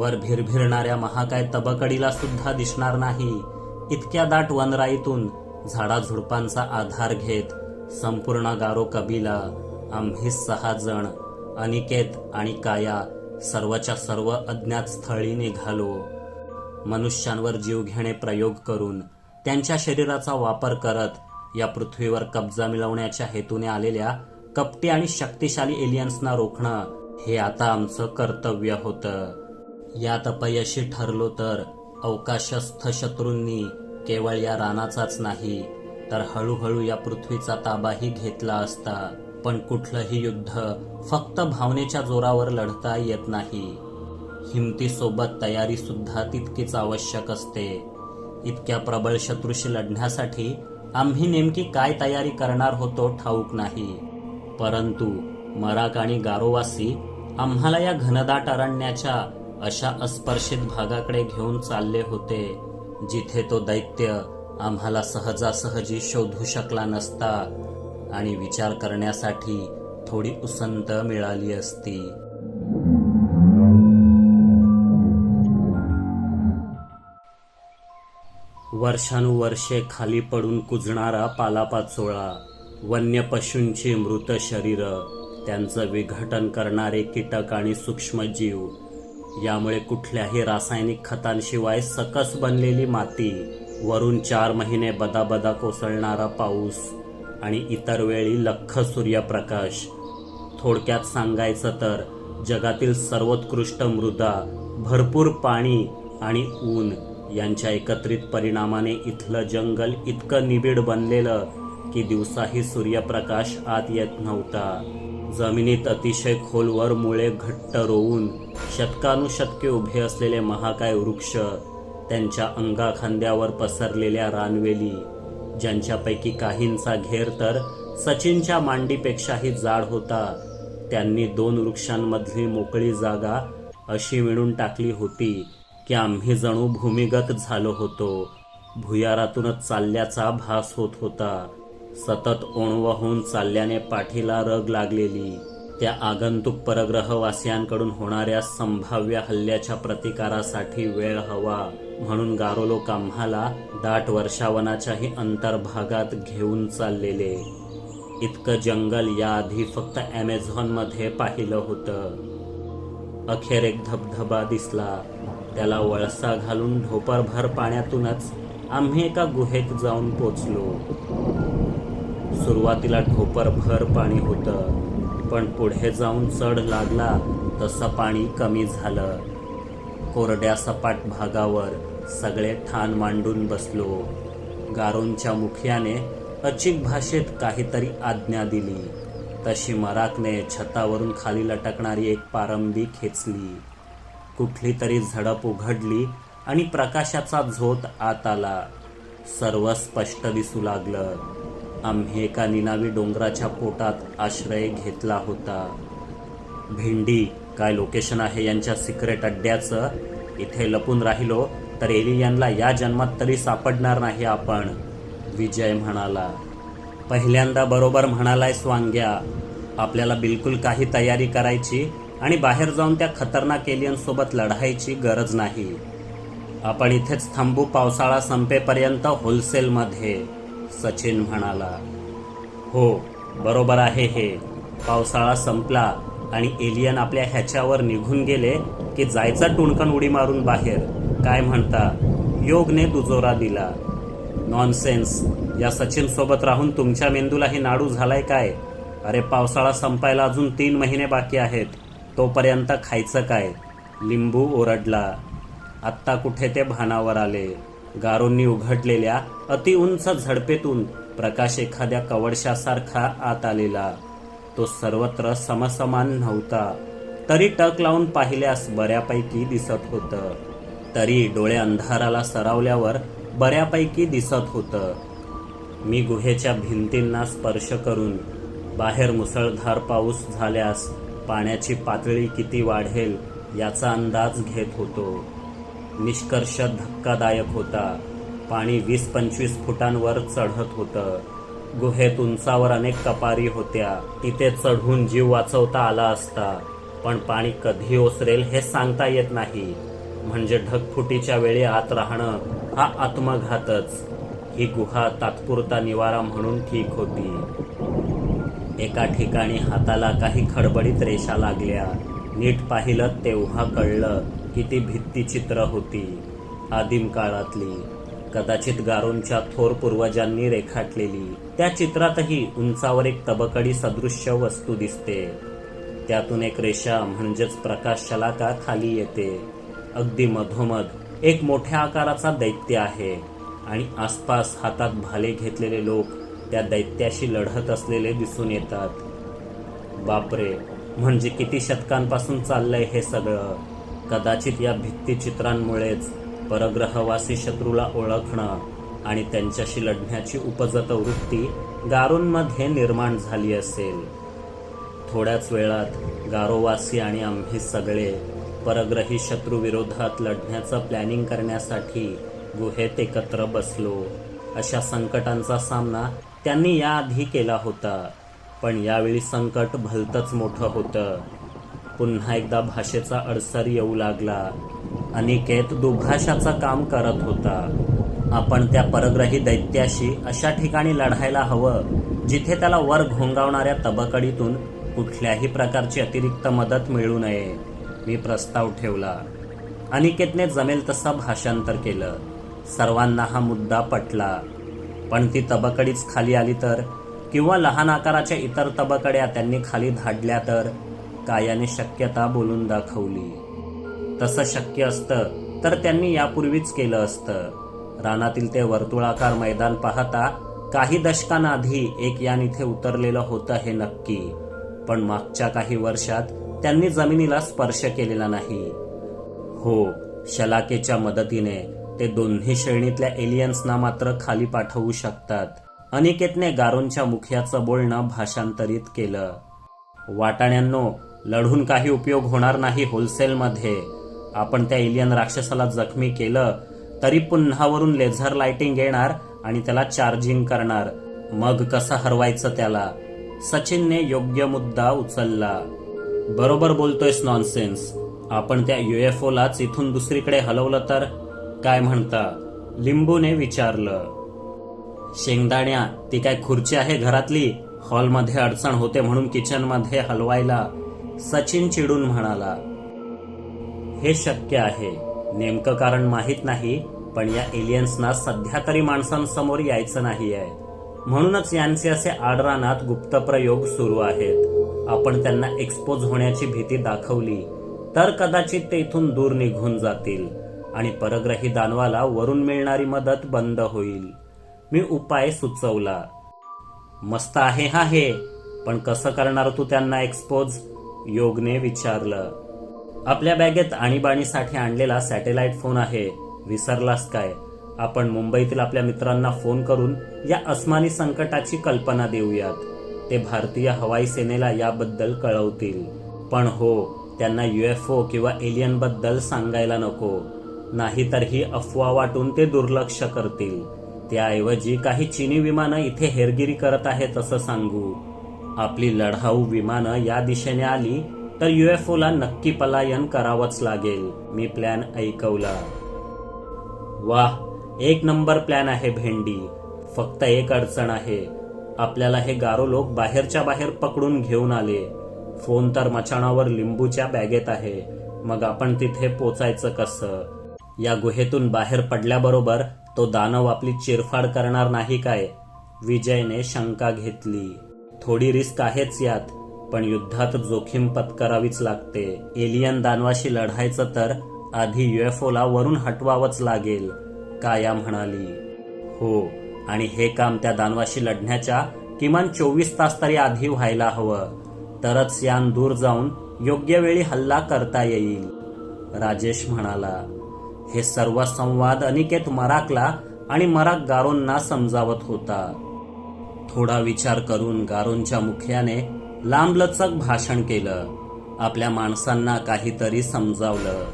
वर भिरभिरणाऱ्या महाकाय तबकडीला सुद्धा दिसणार नाही. इतक्या दाट वनराईतून झाडाझुडपांचा आधार घेत संपूर्ण गारो कबिला आम्ही सहा जण अनिकेत आणि काया सर्वच्या सर्व अज्ञात स्थळी निघालो. मनुष्यांवर जीव घेणे प्रयोग करून त्यांच्या शरीराचा वापर करत या पृथ्वीवर कब्जा मिळवण्याच्या हेतूने आलेल्या कपटी आणि शक्तिशाली एलियन्सना रोखणं हे आता आमचं कर्तव्य होतं. यात अपयशी ठरलो तर अवकाशस्थ शत्रूंनी केवळ या रानाचाच नाही तर हळूहळू या पृथ्वीचा ताबाही घेतला असता. पण कुठलंही युद्ध फक्त भावनेच्या जोरावर लढता येत नाही. हिमतीसोबत तयारी सुद्धा तितकीच आवश्यक असते. इतक्या प्रबळ शत्रूशी लढण्यासाठी आम्ही नेमकी काय तयारी करणार होतो ठाऊक नाही. परंतु मराक आणि गारोवासी आम्हाला या घनदाट अरण्याच्या अशा अस्पर्शित भागाकडे घेऊन चालले होते जिथे तो दैत्य आम्हाला सहजासहजी शोधू शकला नसता आणि विचार करण्यासाठी थोडी उसंत मिळाली असती. वर्षानुवर्षे खाली पडून कुजणारा पालापाचोळा वन्य पशूंची मृत शरीर त्यांचं विघटन करणारे कीटक आणि सूक्ष्मजीव यामुळे कुठल्याही रासायनिक खतांशिवाय सकस बनलेली माती वरून चार महिने बदाबदा कोसळणारा पाऊस आणि इतर वेळी लख्ख सूर्यप्रकाश. थोडक्यात सांगायचं तर जगातील सर्वोत्कृष्ट मृदा भरपूर पाणी आणि ऊन यांच्या एकत्रित परिणामाने इथलं जंगल इतकं निबिड बनलेलं की दिवसाही सूर्यप्रकाश आत येत नव्हता. जमिनीत अतिशय खोलवर मुळे घट्ट रोवून शतकानुशतके उभे असलेले महाकाय वृक्ष त्यांच्या अंगाखांद्यावर पसरलेल्या रानवेली ज्यांच्यापैकी काहींचा घेर तर सचिनच्या मांडीपेक्षाही जाड होता त्यांनी दोन वृक्षांमधली मोकळी जागा अशी मिळून टाकली होती की आम्ही जणू भूमिगत झालो होतो भुयारातूनच चालल्याचा भास होत होता. सतत ओणवाहून होऊन चालल्याने पाठीला रग लागलेली. त्या आगंतुक परग्रहवासियांकडून होणाऱ्या संभाव्य हल्ल्याच्या प्रतिकारासाठी वेळ हवा म्हणून गारोलो काम्हाला आम्हाला दाट वर्षावनाच्याही अंतर्भागात घेऊन चाललेले. इतकं जंगल याआधी फक्त ॲमेझॉनमध्ये पाहिलं होतं. अखेर एक धबधबा दिसला. त्याला वळसा घालून ढोपरभर पाण्यातूनच आम्ही एका गुहेत जाऊन पोचलो. सुरुवातीला ढोपरभर पाणी होतं पण पुढे जाऊन चढ लागला तसं पाणी कमी झालं. कोरड्या सपाट भागावर सगळे ठाण मांडून बसलो. गारोंच्या मुखियाने अचिक भाषेत काहीतरी आज्ञा दिली. तशी मराकने छतावरून खाली लटकणारी एक पारंबी खेचली. कुठली तरी झडप उघडली आणि प्रकाशाचा झोत आत आला. सर्व स्पष्ट दिसू लागलं. आम्ही एका निनावी डोंगराच्या पोटात आश्रय घेतला होता. भेंडी काय लोकेशन आहे यांच्या सिक्रेट अड्ड्याचं? इथे लपून राहिलो तर एलियनला या जन्मात तरी सापडणार नाही आपण विजय म्हणाला. पहिल्यांदा बरोबर म्हणालाय स्वांग्या. आपल्याला बिलकुल काही तयारी करायची आणि बाहेर जाऊन त्या खतरनाक एलियनसोबत लढायची गरज नाही. आपण इथेच थांबू पावसाळा संपेपर्यंत होलसेलमध्ये. सचिन म्हणाला हो बरोबर आहे हे. पावसाळा संपला आणि एलियन आपल्या ह्याच्यावर निघून गेले की जायचा टुणकण उडी मारून बाहेर. काय म्हणता योगने दुजोरा दिला. नॉनसेन्स या सचिन सोबत राहून तुमच्या मेंदूलाही नाडू झालाय काय? अरे पावसाळा संपायला अजून तीन महिने बाकी आहेत. तोपर्यंत खायचं काय? लिंबू ओरडला. आत्ता कुठे ते भानावर आले. गारोंनी उघडलेल्या अतिउंच झडपेतून प्रकाश एखाद्या कवडशासारखा आत आलेला. तो सर्वत्र समसमान नव्हता. तरी टक लावून पाहिल्यास बऱ्यापैकी दिसत होतं. तरी डोळे अंधाराला सरावल्यावर बऱ्यापैकी दिसत होतं. मी गुहेच्या भिंतींना स्पर्श करून बाहेर मुसळधार पाऊस झाल्यास पाण्याची पातळी किती वाढेल याचा अंदाज घेत होतो. निष्कर्ष धक्कादायक होता. पाणी वीस पंचवीस फुटांवर चढत होतं. गुहेत उंचावर अनेक कपारी होत्या. तिथे चढून जीव वाचवता आला असता. पण पाणी कधी ओसरेल हे सांगता येत नाही. म्हणजे ढगफुटीच्या वेळी आत राहणं हा आत्मघातच. ही गुहा तात्पुरता निवारा म्हणून ठीक होती. एका ठिकाणी हाताला काही खडबडीत रेषा लागल्या. नीट पाहिलं तेव्हा कळलं किती ती भित्तिचित्र होती. आदिम काळातली कदाचित गारोंच्या थोर पूर्वजांनी रेखाटलेली त्या चित्रातही उंचावर एक तबकडी सदृश्य वस्तू दिसते. त्यातून एक रेषा म्हणजेच प्रकाश शलाका खाली येते. अगदी मधोमध एक मोठ्या आकाराचा दैत्य आहे आणि आसपास हातात भाले घेतलेले लोक त्या दैत्याशी लढत असलेले दिसून येतात. बापरे म्हणजे किती शतकांपासून चाललंय हे सगळं? कदाचित या भित्तिचित्रांमुळेच परग्रहवासी शत्रूला ओळखणं आणि त्यांच्याशी लढण्याची उपजत वृत्ती गारोंमध्ये निर्माण झाली असेल. थोड्याच वेळात गारोवासी आणि आम्ही सगळे परग्रही शत्रूविरोधात लढण्याचं प्लॅनिंग करण्यासाठी गुहेत एकत्र बसलो. अशा संकटांचा सामना त्यांनी याआधी केला होता. पण यावेळी संकट भलतंच मोठं होतं. पुन्हा एकदा भाषेचा अडसर येऊ लागला. अनिकेत दुभाषाचं काम करत होता. आपण त्या परग्रही दैत्याशी अशा ठिकाणी लढायला हवं जिथे त्याला वर घोंगावणाऱ्या तबकडीतून कुठल्याही प्रकारची अतिरिक्त मदत मिळू नये मी प्रस्ताव ठेवला. अनिकेतने जमेल तसं भाषांतर केलं. सर्वांना हा मुद्दा पटला. पण ती तबकडीच खाली आली तर किंवा लहान आकाराच्या इतर तबकड्या त्यांनी खाली धाडल्या तर कायाने शक्यता बोलून दाखवली. तसं शक्य असतं तर त्यांनी यापूर्वीच केलं असतं. रानातील ते वर्तुळाकार मैदान पाहता काही दशकांआधी एक यान इथे उतरलेलं होतं हे नक्की. पण मागच्या काही वर्षात त्यांनी जमिनीला स्पर्श केलेला नाही. हो शलाकेच्या मदतीने ते दोन्ही श्रेणीतल्या एलियन्सना मात्र खाली पाठवू शकतात. अनिकेतने गारोंच्या मुखियाचं बोलणं भाषांतरित केलं. वाटाण्यांनो लढून काही उपयोग होणार नाही होलसेलमध्ये. आपण त्या एलियन राक्षसाला जखमी केलं तरी पुन्हावरून लेझर लाइटिंग येणार आणि त्याला चार्जिंग करणार. मग कसं हरवायचं त्याला? सचिनने योग्य मुद्दा उचलला. बरोबर बोलतोयस नॉनसेन्स आपण त्या युएफओलाच इथून दुसरीकडे हलवलं तर? काय म्हणता? लिंबूने विचारलं. शेंगदाण्या ती काय खुर्ची आहे घरातली? हॉलमध्ये अडचण होते म्हणून किचनमध्ये हलवायला. सचिन चिडून म्हणाला हे शक्य आहे. नेमकं कारण माहीत नाही पण या एलियन्सना सध्या तरी माणसांसमोर यायचं नाही आहे म्हणूनच यांचे असे आडरानात गुप्त प्रयोग सुरू आहेत. आपण त्यांना एक्सपोज होण्याची भीती दाखवली तर कदाचित ते इथून दूर निघून जातील आणि परग्रही दानवाला वरून मिळणारी मदत बंद होईल. मी उपाय सुचवला मस्त आहे हा हे पण कसं करणार तू त्यांना एक्सपोज योगने विचारलं. आपल्या बॅगेत आणीबाणीसाठी आणलेला सॅटेलाइट फोन आहे. विसरलास काय? आपण मुंबईतील आपल्या मित्रांना फोन करून या अस्मानी संकटाची कल्पना देऊयात. ते भारतीय हवाई सेनेला याबद्दल कळवतील. पण हो त्यांना युएफओ किंवा एलियनबद्दल सांगायला नको. नाहीतर ही अफवा वाटून ते दुर्लक्ष करतील. त्याऐवजी काही चीनी विमानं इथे हेरगिरी करत आहेत असं सांगू. आपली लढाऊ विमानं या दिशेने आली तर युएफओला नक्की पलायन करावंच लागेल. मी प्लॅन ऐकवला. वाह एक नंबर प्लॅन आहे भेंडी. फक्त एक अडचण आहे. आपल्याला हे गारो लोक बाहेरच्या बाहेर पकडून घेऊन आले. फोन तर मचाणावर लिंबूच्या बॅगेत आहे. मग आपण तिथे पोचायचं कसं? या गुहेतून बाहेर पडल्याबरोबर तो दानव आपली चिरफाड करणार नाही काय? विजयने शंका घेतली. थोडी रिस्क आहेच यात पण युद्धात जोखीम पत्करावीच लागते. एलियन दानवाशी लढायचं तर आधी युएफओला वरून हटवावंच लागेल काया म्हणाली. हो आणि हे काम त्या दानवाशी लढण्याच्या किमान चोवीस तास तरी आधी व्हायला हवं. तरच यान दूर जाऊन योग्य वेळी हल्ला करता येईल. राजेश म्हणाला हे सर्व संवाद अनिकेत मराकला आणि मराक गारोंना समजावत होता. थोडा विचार करून गारोंच्या मुखियाने लांबलचक भाषण केलं. आपल्या माणसांना काहीतरी समजावलं.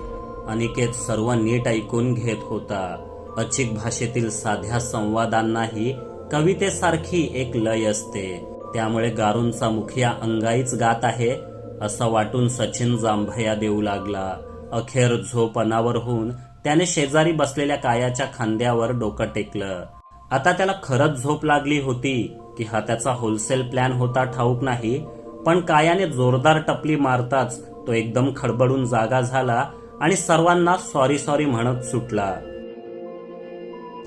अनिकेत सर्व नीट ऐकून घेत होता. अचिक भाषेतील साध्या संवादांनाही कवितेसारखी एक लय असते. त्यामुळे गारोंचा मुखिया अंगाईच गात आहे असं वाटून सचिन जांभया देऊ लागला. अखेर झोप अनावर होऊन त्याने शेजारी बसलेल्या कायाच्या खांद्यावर डोकं टेकलं. आता त्याला खरंच झोप लागली होती. की हा त्याचा होलसेल प्लॅन होता ठाऊक नाही पण कायाने जोरदार टपली मारताच तो एकदम खडबडून जागा झाला आणि सर्वांना सॉरी सॉरी म्हणत सुटला.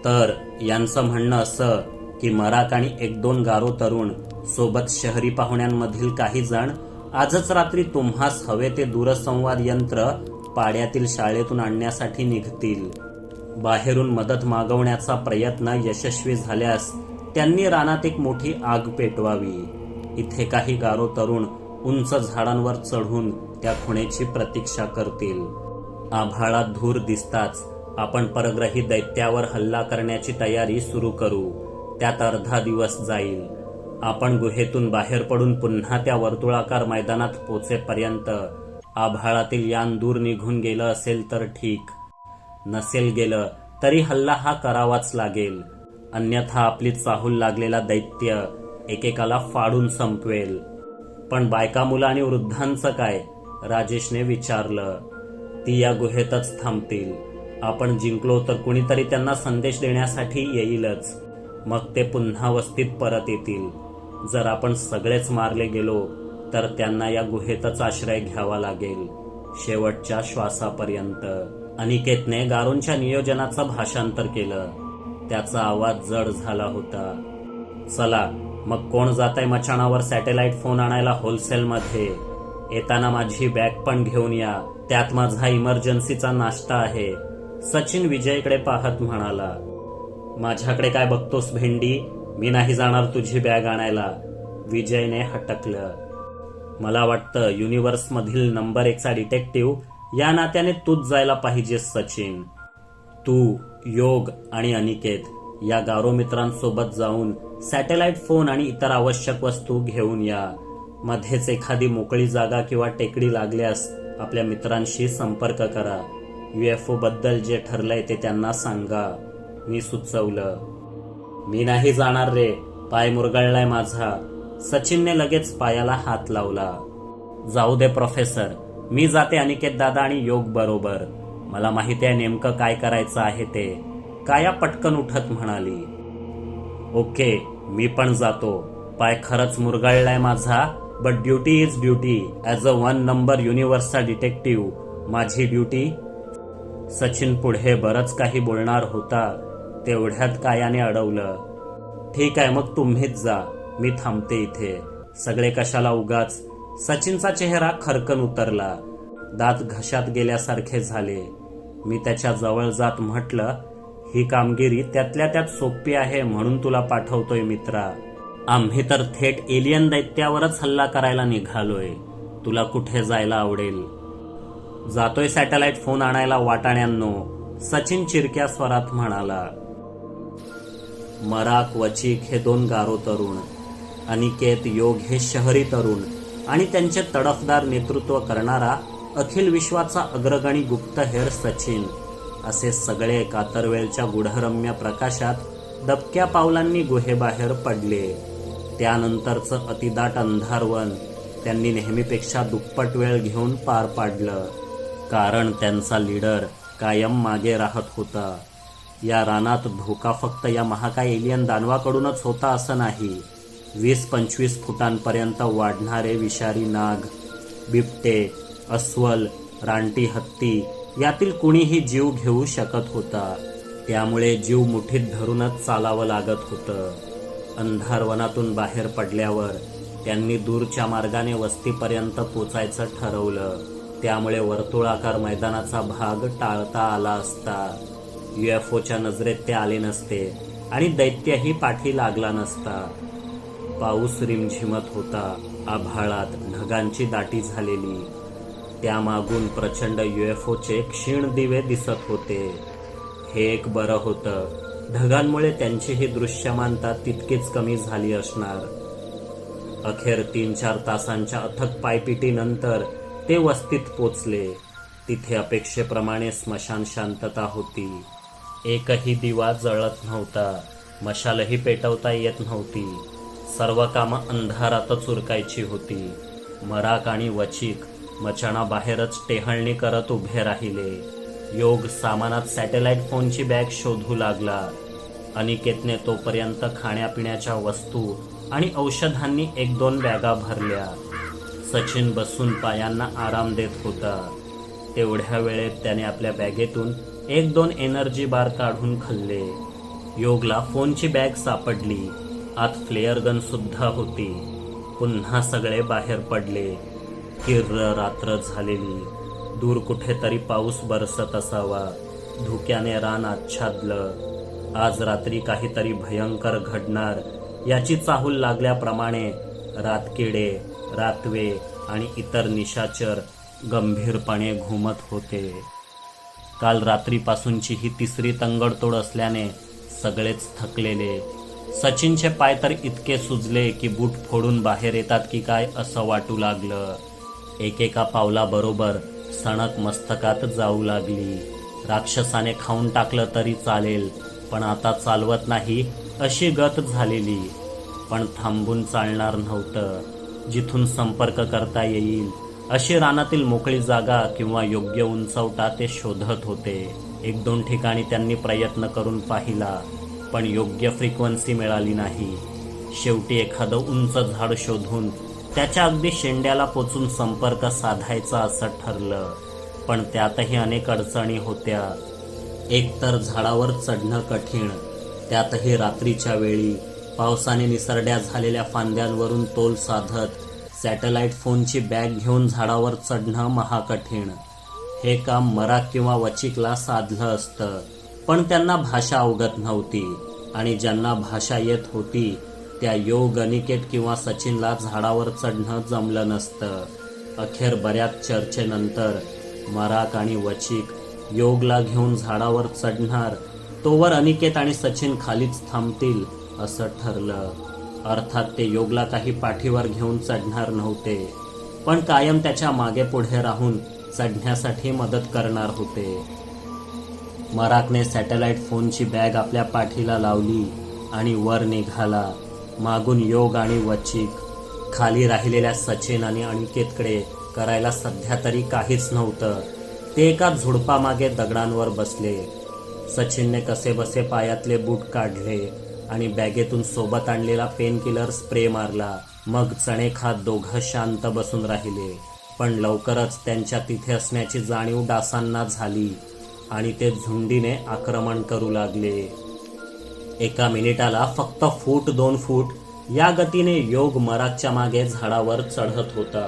तर यांचं म्हणणं असं की मराक आणि एक दोन गारो तरुण सोबत शहरी पाहुण्यांमधील काही जण आजच रात्री तुम्हास हवे ते दूरसंवाद यंत्र पाड्यातील शाळेतून आणण्यासाठी निघतील. बाहेरून मदत मागवण्याचा प्रयत्न यशस्वी झाल्यास त्यांनी रानात एक मोठी आग पेटवावी. इथे काही गारो तरुण उंच झाडांवर चढून त्या खुणेची प्रतीक्षा करतील. आभाळात धूर दिसताच आपण परग्रही दैत्यावर हल्ला करण्याची तयारी सुरू करू. त्यात अर्धा दिवस जाईल. आपण गुहेतून बाहेर पडून पुन्हा त्या वर्तुळाकार मैदानात पोचेपर्यंत आभाळातील यान दूर निघून गेलं असेल तर ठीक. नसेल गेलं तरी हल्ला हा करावाच लागेल. अन्यथा आपली चाहूल लागलेला दैत्य एकेकाला फाडून संपवेल. पण बायका मुलं आणि वृद्धांचं काय? राजेशने विचारलं. ती या गुहेतच थांबतील. आपण जिंकलो तर कुणीतरी त्यांना संदेश देण्यासाठी येईलच. मग ते पुन्हा वस्तीत परत येतील. जर आपण सगळेच मारले गेलो तर त्यांना या गुहेतच आश्रय घ्यावा लागेल. शेवटच्या श्वासापर्यंत. अनिकेतने गारोंच्या नियोजनाचं भाषांतर केलं. त्याचा आवाज जड झाला होता. चला मग कोण जात मचाणावर सॅटेलाइट फोन आणायला होलसेलमध्ये? येताना माझी बॅग पण घेऊन या. त्यात माझा इमर्जन्सीचा नाश्ता आहे. सचिन विजयकडे पाहत म्हणाला. माझ्याकडे काय बघतोस भेंडी? मी नाही जाणार तुझी बॅग आणायला. विजयने हटकलं. मला वाटतं युनिव्हर्स मधील नंबर एकचा डिटेक्टिव्ह या नात्याने तूच जायला पाहिजेस सचिन. तू योग आणि अनिकेत या गारो मित्रांसोबत जाऊन सॅटेलाइट फोन आणि इतर आवश्यक वस्तू घेऊन या. मध्येच एखादी मोकळी जागा किंवा टेकडी लागल्यास आपल्या मित्रांशी संपर्क करा. युएफओ बद्दल जे ठरलंय ते त्यांना सांगा. मी सुचवलं. मी नाही जाणार रे. पाय मुरगळलाय माझा. सचिनने लगेच पायाला हात लावला. जाऊ दे प्रोफेसर मी जाते अनिकेत दादा आणि योग बरोबर. मला माहिती आहे नेमकं काय करायचं आहे ते. काया पटकन उठत म्हणाली. ओके मी पण जातो. पाय खरंच मुरगळलाय माझा but duty is duty as a one number युनिव्हर्सचा detective माझी ड्युटी सचिन पुढे बरंच काही बोलणार होता. तेवढ्यात कायाने अडवलं. ठीक आहे मग तुम्हीच जा. मी थांबते इथे. सगळे कशाला उगाच? सचिनचा चेहरा खरकन उतरला. दात घशात गेल्यासारखे झाले. मी त्याच्याजवळ जात म्हटलं ही कामगिरी त्यातल्या त्यात सोपी आहे म्हणून तुला पाठवतोय मित्रा. आम्ही तर थेट एलियन दैत्यावरच हल्ला करायला निघालोय. तुला कुठे जायला आवडेल? जातोय सॅटेलाइट फोन आणायला वाटाण्यांनो सचिन चिरक्या स्वरात म्हणाला. मराक वचिक हे दोन गारो तरुण अनिकेत योग हे शहरी तरुण आणि त्यांचे तडफदार नेतृत्व करणारा अखिल विश्वाचा अग्रगणी गुप्तहेर सचिन असे सगळे कातरवेलच्या गुढरम्य प्रकाशात दबक्या पावलांनी गुहेबाहेर पडले. त्यानंतरचं अतिदाट अंधारवन त्यांनी नेहमीपेक्षा दुप्पट वेळ घेऊन पार पाडलं. कारण त्यांचा लीडर कायम मागे राहत होता. या रानात धोका फक्त या महाकाय एलियन दानवाकडूनच होता असं नाही. वीस पंचवीस फुटांपर्यंत वाढणारे विषारी नाग बिबटे अस्वल रानटी हत्ती यातील कुणीही जीव घेऊ शकत होता. त्यामुळे जीव मुठीत धरूनच चालावं लागत होतं. अंधार वनातून बाहेर पडल्यावर त्यांनी दूरच्या मार्गाने वस्तीपर्यंत पोचायचं ठरवलं. त्यामुळे वर्तुळाकार मैदानाचा भाग टाळता आला असता. युएफओच्या नजरेत ते आले नसते आणि दैत्यही पाठी लागला नसता. पाऊस रिमझिमत होता. आभाळात ढगांची दाटी झालेली. त्यामागून प्रचंड युएफओचे क्षीण दिवे दिसत होते. हे एक बरं होतं. ढगांमुळे त्यांची ही दृश्यमानता तितकीच कमी झाली असणार. अखेर तीन चार तासांच्या अथक पायपिटीनंतर ते वस्तीत पोचले. तिथे अपेक्षेप्रमाणे स्मशान शांतता होती. एकही दिवा जळत नव्हता. मशालही पेटवता येत नव्हती. सर्व कामं अंधारातच उरकायची होती. मराक आणि वचिक मचाणाबाहेरच टेहळणी करत उभे राहिले. योग सामानात सॅटेलाइट फोनची बॅग शोधू लागला. अनिकेतने तोपर्यंत खाण्यापिण्याच्या वस्तू आणि औषधांनी एक दोन बॅगा भरल्या. सचिन बसून पायांना आराम देत होता. तेवढ्या वेळेत त्याने आपल्या बॅगेतून एक दोन एनर्जी बार काढून खाल्ले. योगला फोनची बॅग सापडली. आत फ्लेअर गन सुद्धा होती. पुन्हा सगळे बाहेर पडले. किर्र रात्र झालेली. दूर कुठेतरी पाऊस बरसत असावा. धुक्याने रान आच्छादलं. आज रात्री काहीतरी भयंकर घडणार. याची चाहूल लागल्याप्रमाणे रातकिडे रातवे आणि इतर निशाचर गंभीरपणे घुमत होते. काल रात्रीपासूनची ही तिसरी तंगडतोड असल्याने सगळेच थकलेले. सचिनचे पाय तर इतके सुजले की बूट फोडून बाहेर येतात की काय असं वाटू लागलं. एकेका पावलाबरोबर सणक मस्तकात जाऊ लागली. राक्षसाने खाऊन टाकलं तरी चालेल पण आता चालवत नाही अशी गत झालेली. पण थांबून चालणार नव्हतं जिथून संपर्क करता येईल अशी रानातील मोकळी जागा किंवा योग्य उंचवटा ते शोधत होते. एक दोन ठिकाणी त्यांनी प्रयत्न करून पाहिला पण योग्य फ्रिक्वन्सी मिळाली नाही. शेवटी एखादं उंच झाड शोधून त्याच्या अगदी शेंड्याला पोचून संपर्क साधायचा असं ठरलं. पण त्यातही अनेक अडचणी होत्या. एकतर झाडावर चढणं कठीण त्यातही रात्रीच्या वेळी पावसाने निसरड्या झालेल्या फांद्यांवरून तोल साधत सॅटेलाइट फोनची बॅग घेऊन झाडावर चढणं महाकठीण. हे काम मराक किंवा वचिकला साधलं असतं. पण त्यांना भाषा अवगत नव्हती आणि ज्यांना भाषा येत होती त्या योग अनिकेत किंवा सचिनला झाडावर चढणं जमलं नसतं. अखेर बऱ्याच चर्चेनंतर मराक आणि वचिक योगला घेऊन झाडावर चढणार तोवर अनिकेत आणि सचिन खालीच थांबतील असं ठरलं. अर्थात ते योगला काही पाठीवर घेऊन चढणार नव्हते पण कायम त्याच्यामागे पुढे राहून चढण्यासाठी मदत करणार होते. मराकने सॅटेलाइट फोनची बॅग आपल्या पाठीला लावली आणि वर निघाला. मागून योग आणि वचिक खाली राहिलेल्या सचिन आणि अनिकेतकडे करायला सध्या तरी काहीच नव्हतं. ते एका झुडपामागे दगडांवर बसले. सचिनने कसे बसे पायातले बूट काढले आणि बॅगेतून सोबत आणलेला पेन किलर स्प्रे मारला. मग चणे खात दोघं शांत बसून राहिले. पण लवकरच त्यांच्या तिथे असण्याची जाणीव डासांना झाली आणि ते झुंडीने आक्रमण करू लागले. एका मिनिटाला फक्त फूट दोन फूट या गतीने योग मराठच्या मागे झाडावर चढत होता.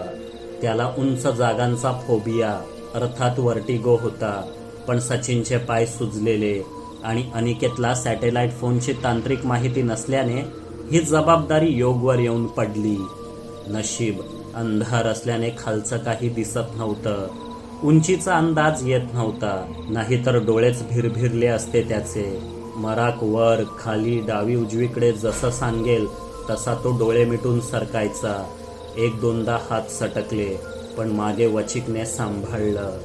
त्याला उंच जागांचा फोबिया अर्थात वर्टिगो होता पण सचिनचे पाय सुजलेले आणि अनिकेतला सॅटेलाइट फोनची तांत्रिक माहिती नसल्याने ही जबाबदारी योगवर येऊन पडली. नशीब अंधार असल्याने खालचं काही दिसत नव्हतं. उंचीचा अंदाज येत नव्हता नाहीतर डोळेच भिरभिरले असते त्याचे. मराक वर खाली डावी उजवीकडे जसं सांगेल तसा तो डोळे मिटून सरकायचा. एक दोनदा हात सटकले पण मागे वचिकने सांभाळलं.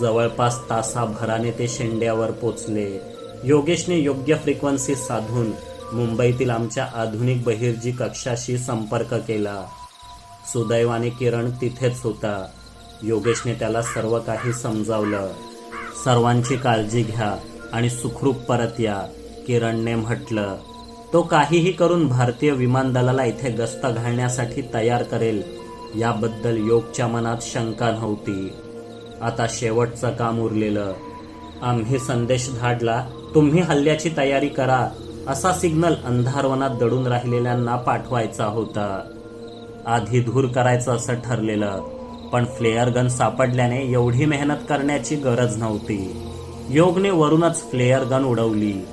जवळपास तासाभराने ते शेंड्यावर पोचले. योगेशने योग्य फ्रिक्वेन्सी साधून मुंबईतील आमच्या आधुनिक बहिर्जी कक्षाशी संपर्क केला. सुदैवाने किरण तिथेच होता. योगेशने त्याला सर्व काही समजावलं. सर्वांची काळजी घ्या. आणि सुखरूप परत या किरणने म्हटलं तो काहीही करून भारतीय विमान दलाला इथे गस्त घालण्यासाठी तयार करेल याबद्दल योगच्या मनात शंका नव्हती. आता शेवटचं काम उरलेलं. आम्ही संदेश धाडला तुम्ही हल्ल्याची तयारी करा असा सिग्नल अंधारवनात दडून राहिलेल्यांना पाठवायचा होता. आधी धूर करायचं असं ठरलेलं पण फ्लेअर गन सापडल्याने एवढी मेहनत करण्याची गरज नव्हती. योगने वरूनच फ्लेअर गन उडवली.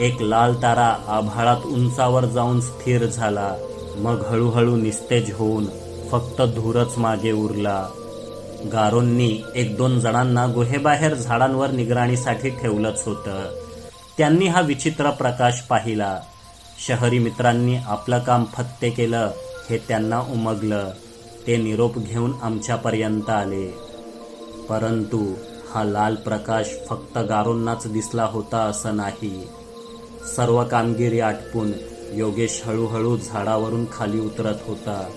एक लाल तारा आभाळात उंचावर जाऊन स्थिर झाला. मग हळूहळू निस्तेज होऊन फक्त धूरच मागे उरला. गारोंनी एक दोन जणांना गुहेबाहेर झाडांवर निगराणीसाठी ठेवलंच होतं. त्यांनी हा विचित्र प्रकाश पाहिला. शहरी मित्रांनी आपलं काम फत्ते केलं हे त्यांना उमगलं. ते निरोप घेऊन आमच्यापर्यंत आले. परंतु हा लाल प्रकाश फक्त गारोंनाच दिसला होता असं नाही. सर्व कामगिरी आटपून योगेश हळूहळू झाडावरून खाली उतरत होता.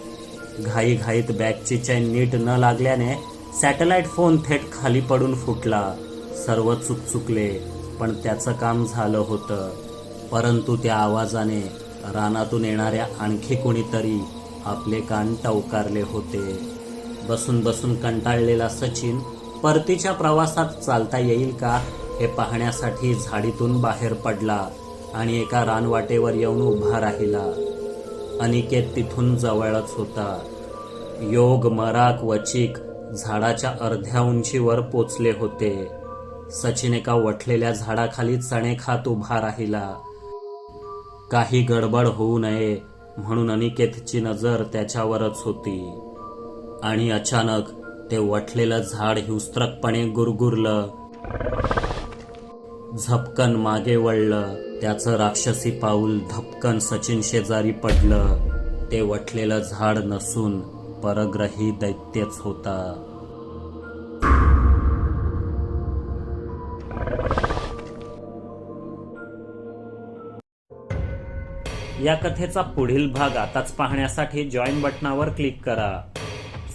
घाईघाईत बॅगची चैन नीट न लागल्याने सॅटेलाइट फोन थेट खाली पडून फुटला. सर्व चुकचुकले पण त्याचं काम झालं होतं. परंतु त्या आवाजाने रानातून येणाऱ्या आणखी कोणीतरी आपले कान टवकारले होते. बसून बसून कंटाळलेला सचिन परतीच्या प्रवासात चालता येईल का हे पाहण्यासाठी झाडीतून बाहेर पडला आणि एका रानवाटेवर येऊन उभा राहिला. अनिकेत तिथून जवळच होता. योग मराक वचिक झाडाच्या अर्ध्या उंचीवर पोचले होते. सचिन एका वठलेल्या झाडाखाली चणे खात उभा राहिला. काही गडबड होऊ नये म्हणून अनिकेतची नजर त्याच्यावरच होती. आणि अचानक ते वठलेलं झाड हिंस्त्रकपणे गुरगुरलं. झपकन मागे वळलं. त्याचं राक्षसी पाऊल धपकन सचिन शेजारी पडलं. ते वठलेलं झाड नसून परग्रही दैत्यच होता. या कथेचा पुढील भाग आताच पाहण्यासाठी जॉईन बटनावर क्लिक करा.